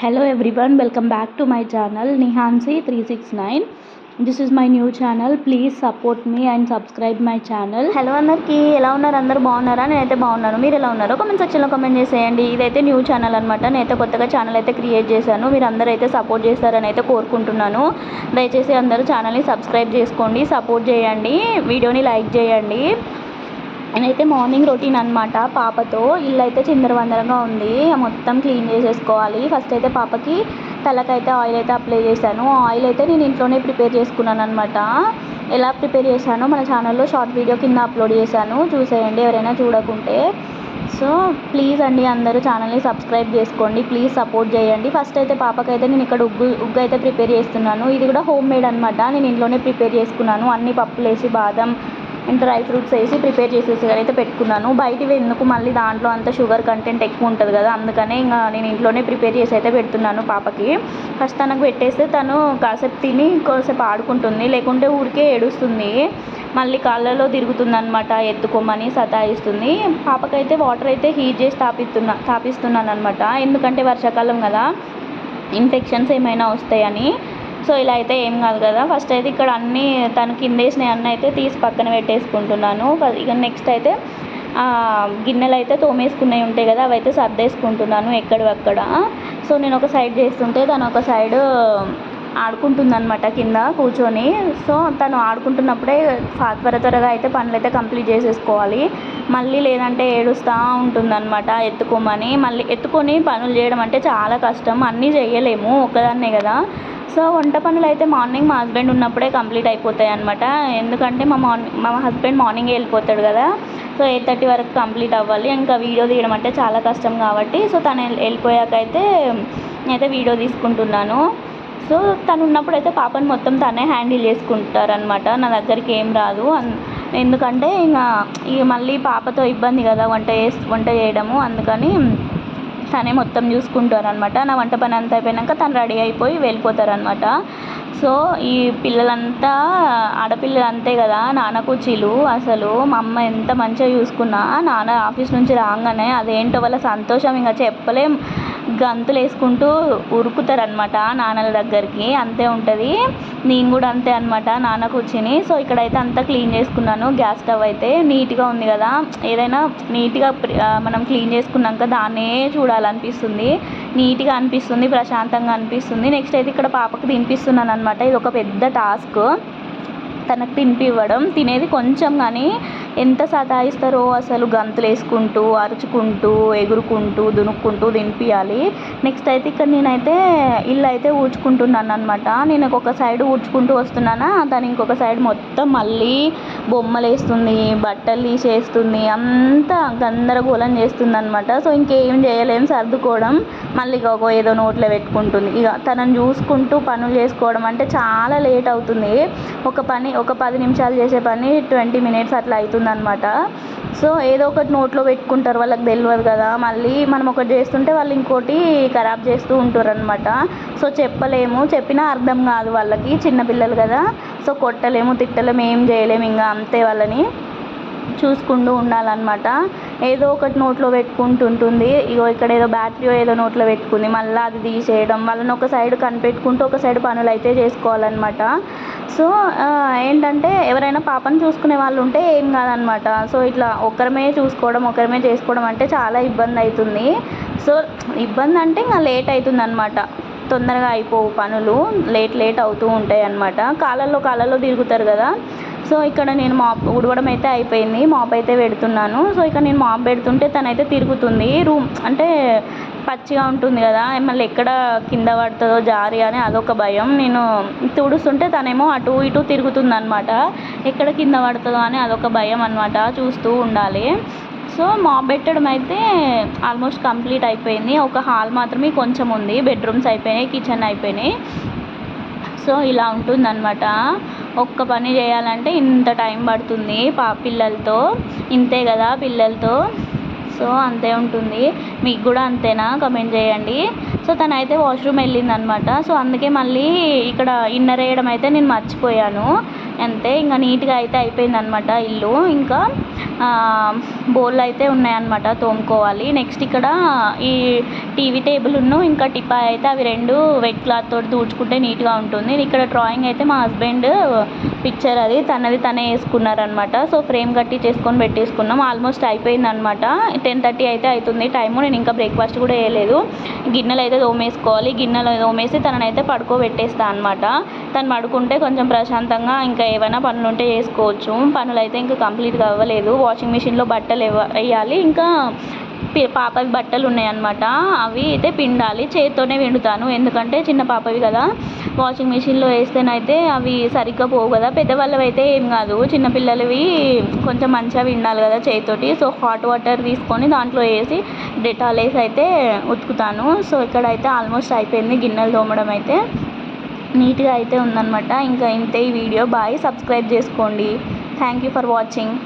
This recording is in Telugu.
hello everyone welcome back to my channel nihansi 369 this is my new channel please support me and subscribe my channel. Hello అందరికీ ఎలా ఉన్నారు? అందరూ బాగున్నారా? నేనైతే బాగున్నాను. మీరు ఎలా ఉన్నారో కామెంట్ సెక్షన్లో కామెంట్ చేసేయండి. ఇదైతే న్యూ ఛానల్ అనమాట నేనైతే కొత్తగా ఛానల్ అయితే క్రియేట్ చేశాను. మీరు అందరూ అయితే సపోర్ట్ చేస్తారని అయితే కోరుకుంటున్నాను. దయచేసి అందరూ ఛానల్ని సబ్స్క్రైబ్ చేసుకోండి సపోర్ట్ చేయండి. వీడియోని లైక్ చేయండి. నేనైతే మార్నింగ్ రొటీన్ అనమాట పాపతో ఇల్లు అయితే చిందరవందరగా ఉంది. మొత్తం క్లీన్ చేసేసుకోవాలి. ఫస్ట్ అయితే పాపకి తలకైతే ఆయిల్ అయితే అప్లై చేశాను. ఆయిల్ అయితే నేను ఇంట్లోనే ప్రిపేర్ చేసుకున్నాను అనమాట ఎలా ప్రిపేర్ చేశానో మన ఛానల్లో షార్ట్ వీడియో కింద అప్లోడ్ చేశాను. చూసేయండి ఎవరైనా చూడకుంటే. సో ప్లీజ్ అండి అందరూ ఛానల్ని సబ్స్క్రైబ్ చేసుకోండి. ప్లీజ్ సపోర్ట్ చేయండి. ఫస్ట్ అయితే పాపకైతే నేను ఇక్కడ ఉగ్గు ఉగ్గు అయితే ప్రిపేర్ చేస్తున్నాను. ఇది కూడా హోమ్ మేడ్ అనమాట నేను ఇంట్లోనే ప్రిపేర్ చేసుకున్నాను. అన్ని పప్పులు వేసి బాదం అండ్ డ్రై ఫ్రూట్స్ వేసి ప్రిపేర్ చేసేసి అయితే పెట్టుకున్నాను. బయటివి ఎందుకు మళ్ళీ దాంట్లో అంత షుగర్ కంటెంట్ ఎక్కువ ఉంటుంది కదా అందుకనే ఇంకా నేను ఇంట్లోనే ప్రిపేర్ చేసి అయితే పెడుతున్నాను పాపకి. ఫస్ట్ తనకు పెట్టేస్తే తను కాసేపు తిని కాసేపు ఆడుకుంటుంది లేకుంటే ఊరికే ఏడుస్తుంది. మళ్ళీ కాళ్ళలో తిరుగుతుందనమాట ఎత్తుకోమని సతాయిస్తుంది. పాపకైతే వాటర్ అయితే హీట్ చేసి తాపిస్తున్నా తాపిస్తున్నాను అనమాట ఎందుకంటే వర్షాకాలం కదా ఇన్ఫెక్షన్స్ ఏమైనా వస్తాయని. సో ఇలా అయితే ఏం కాదు కదా. ఫస్ట్ అయితే ఇక్కడ అన్నీ తను కిందేసినవి అన్నీ అయితే తీసి పక్కన పెట్టేసుకుంటున్నాను. ఇక నెక్స్ట్ అయితే గిన్నెలు అయితే తోమేసుకున్నవి ఉంటాయి కదా అవైతే సర్దేసుకుంటున్నాను ఎక్కడివక్కడ. సో నేను ఒక సైడ్ చేస్తుంటే తను ఒక సైడ్ ఆడుకుంటుందన్నమాట కింద కూర్చొని. సో తను ఆడుకుంటున్నప్పుడే త్వర త్వరగా అయితే పనులైతే కంప్లీట్ చేసేసుకోవాలి. మళ్ళీ లేదంటే ఏడుస్తూ ఉంటుందన్నమాట ఎత్తుకోమని. మళ్ళీ ఎత్తుకొని పనులు చేయడం అంటే చాలా కష్టం. అన్నీ చేయలేము ఒక్కదాన్నే కదా. సో వంట పనులు అయితే మార్నింగ్ మా హస్బెండ్ ఉన్నప్పుడే కంప్లీట్ అయిపోతాయి అనమాట ఎందుకంటే మా మార్నింగ్ మా హస్బెండ్ మార్నింగే వెళ్ళిపోతాడు కదా. సో ఎయిట్ థర్టీ వరకు కంప్లీట్ అవ్వాలి. ఇంకా వీడియో తీయడం అంటే చాలా కష్టం కాబట్టి. సో తను వెళ్ళిపోయాక అయితే నేనైతే వీడియో తీసుకుంటున్నాను. సో తను ఉన్నప్పుడు అయితే పాపను మొత్తం తనే హ్యాండిల్ చేసుకుంటారనమాట నా దగ్గరికి ఏం రాదు. ఎందుకంటే ఇంకా ఇక మళ్ళీ పాపతో ఇబ్బంది కదా వంట చేసి వంట చేయడము. అందుకని తనే మొత్తం చూసుకుంటారనమాట నా వంట పని అంతా అయిపోయాక తను రెడీ అయిపోయి వెళ్ళిపోతారనమాట సో ఈ పిల్లలంతా ఆడపిల్లలు అంతే కదా నాన్న కుర్చీలు అసలు మా అమ్మ ఎంత మంచిగా చూసుకున్నా నాన్న ఆఫీస్ నుంచి రాగానే అదేంటో వాళ్ళ సంతోషం ఇంకా చెప్పలేం. గంతులు వేసుకుంటూ ఉరుకుతారనమాట నాన్నల దగ్గరికి. అంతే ఉంటుంది. నేను కూడా అంతే అనమాట నాన్న కూర్చుని. సో ఇక్కడైతే అంతా క్లీన్ చేసుకున్నాను. గ్యాస్ స్టవ్ అయితే నీట్గా ఉంది కదా. ఏదైనా నీట్గా మనం క్లీన్ చేసుకున్నాక దాన్నే చూడాలనిపిస్తుంది. నీట్గా అనిపిస్తుంది ప్రశాంతంగా అనిపిస్తుంది. నెక్స్ట్ అయితే ఇక్కడ పాపకు తినిపిస్తున్నాను అనమాట ఇది ఒక పెద్ద టాస్క్. తనకు తినిపివ్వడం తినేది కొంచెం కానీ ఎంత సతాయిస్తారో అసలు గంతులు వేసుకుంటూ అరుచుకుంటూ ఎగురుకుంటూ దునుక్కుంటూ తినిపించాలి నెక్స్ట్ అయితే ఇక్కడ నేనైతే ఇల్లు అయితే ఊడ్చుకుంటున్నాను అనమాట నేను ఒక సైడ్ ఊడ్చుకుంటూ వస్తున్నానా తను ఇంకొక సైడ్ మొత్తం మళ్ళీ బొమ్మలు వేస్తుంది బట్టలు తీసేస్తుంది అంతా గందరగోళం చేస్తుంది అనమాట సో ఇంకేం చేయలేం సర్దుకోవడం. మళ్ళీ ఇక ఏదో నోట్లో పెట్టుకుంటుంది. ఇక తనని చూసుకుంటూ పనులు చేసుకోవడం అంటే చాలా లేట్ అవుతుంది. ఒక పని ఒక పది నిమిషాలు చేసే పని ట్వంటీ మినిట్స్ అట్లా అవుతుందన్నమాట. సో ఏదో ఒకటి నోట్లో పెట్టుకుంటారు వాళ్ళకి తెలియదు కదా. మళ్ళీ మనం ఒకటి చేస్తుంటే వాళ్ళు ఇంకోటి ఖరాబ్ చేస్తూ ఉంటారు అనమాట సో చెప్పలేము. చెప్పినా అర్థం కాదు వాళ్ళకి. చిన్నపిల్లలు కదా. సో కొట్టలేము తిట్టలేము ఏం చేయలేము ఇంకా అంతే వాళ్ళని చూసుకుంటూ ఉండాలన్నమాట. ఏదో ఒకటి నోట్లో పెట్టుకుంటుంటుంది. ఇగో ఇక్కడ ఏదో బ్యాటరీ ఏదో నోట్లో పెట్టుకుంది. మళ్ళీ అది తీసేయడం వాళ్ళని ఒక సైడ్ కనిపెట్టుకుంటూ ఒక సైడ్ పనులు అయితే చేసుకోవాలన్నమాట. సో ఏంటంటే ఎవరైనా పాపను చూసుకునే వాళ్ళు ఉంటే ఏం కాదనమాట సో ఇట్లా ఒకరమే చూసుకోవడం ఒకరమే చేసుకోవడం అంటే చాలా ఇబ్బంది అవుతుంది సో ఇబ్బంది అంటే ఇంకా లేట్ అవుతుంది అనమాట తొందరగా అయిపోవు పనులు లేట్ లేట్ అవుతూ ఉంటాయి అన్నమాట కాళ్ళల్లో కాలల్లో తిరుగుతారు కదా. సో ఇక్కడ నేను మాప్ ఉడవడం అయితే అయిపోయింది మాప్ అయితే పెడుతున్నాను. సో ఇక్కడ నేను మాప్ పెడుతుంటే తనైతే తిరుగుతుంది. రూమ్ అంటే పచ్చిగా ఉంటుంది కదా మళ్ళీ ఎక్కడ కింద పడుతుందో జారి అని అదొక భయం. నేను తుడుస్తుంటే తనేమో అటు ఇటు తిరుగుతుంది అనమాట ఎక్కడ కింద పడుతుందో అని అదొక భయం అనమాట చూస్తూ ఉండాలి. సో మాప్ పెట్టడం అయితే ఆల్మోస్ట్ కంప్లీట్ అయిపోయింది. ఒక హాల్ మాత్రమే కొంచెం ఉంది బెడ్రూమ్స్ అయిపోయినాయి కిచెన్ అయిపోయినాయి. సో ఇలా ఉంటుందన్నమాట. ఒక్క పని చేయాలంటే ఇంత టైం పడుతుంది పా పిల్లలతో. ఇంతే కదా పిల్లలతో. సో అంతే ఉంటుంది. మీకు కూడా అంతేనా? కమెంట్ చేయండి. సో తనైతే వాష్రూమ్ వెళ్ళిందనమాట. సో అందుకే మళ్ళీ ఇక్కడ ఇన్నర్ వేయడం అయితే నేను మర్చిపోయాను. అంతే ఇంకా నీట్గా అయితే అయిపోయిందనమాట ఇల్లు. ఇంకా బోళ్ళు అయితే ఉన్నాయన్నమాట తోముకోవాలి. నెక్స్ట్ ఇక్కడ ఈ టీవీ టేబుల్ ఉన్ను ఇంకా టిపా అయితే అవి రెండు వెట్ క్లాత్ తోటి తుడుచుకుంటే నీట్గా ఉంటుంది. ఇక్కడ డ్రాయింగ్ అయితే మా హస్బెండ్ పిక్చర్ అది తనది తనే వేసుకున్నారనమాట సో ఫ్రేమ్ కట్టి చేసుకొని పెట్టేసుకున్నాం. ఆల్మోస్ట్ అయిపోయింది అనమాట టెన్ థర్టీ అయితే అవుతుంది టైము. నేను ఇంకా బ్రేక్ఫాస్ట్ కూడా వేయలేదు. గిన్నెలు అయితే తోమేసుకోవాలి. గిన్నెలు తోమేసి తననైతే పడుకోబెట్టేస్తా అనమాట తను పడుకుంటే కొంచెం ప్రశాంతంగా ఇంకా ఏమైనా పనులు ఉంటే చేసుకోవచ్చు. పనులు అయితే ఇంకా కంప్లీట్గా అవ్వలేదు. వాషింగ్ మిషన్లో బట్టలు వేయాలి. ఇంకా పాపవి బట్టలు ఉన్నాయన్నమాట. అవి అయితే పిండాలి. చేత్తోనే పిండుతాను. ఎందుకంటే చిన్న పాపవి కదా. వాషింగ్ మిషన్లో వేస్తేనైతే అవి సరిగ్గా పోవు కదా. పెద్దవాళ్ళవి అయితే ఏం కాదు. చిన్నపిల్లలవి కొంచెం మంచిగా పిండాలి కదా చేతితోటి. సో హాట్ వాటర్ తీసుకొని దాంట్లో వేసి డెటాల్ వేసి అయితే ఉతుకుతాను. సో ఇక్కడైతే ఆల్మోస్ట్ అయిపోయింది గిన్నెలు తోమడం అయితే. నీట్గా అయితే ఉందన్నమాట. ఇంకా ఇంతే ఈ వీడియో. బాయ్. సబ్స్క్రైబ్ చేసుకోండి. Thank you for watching.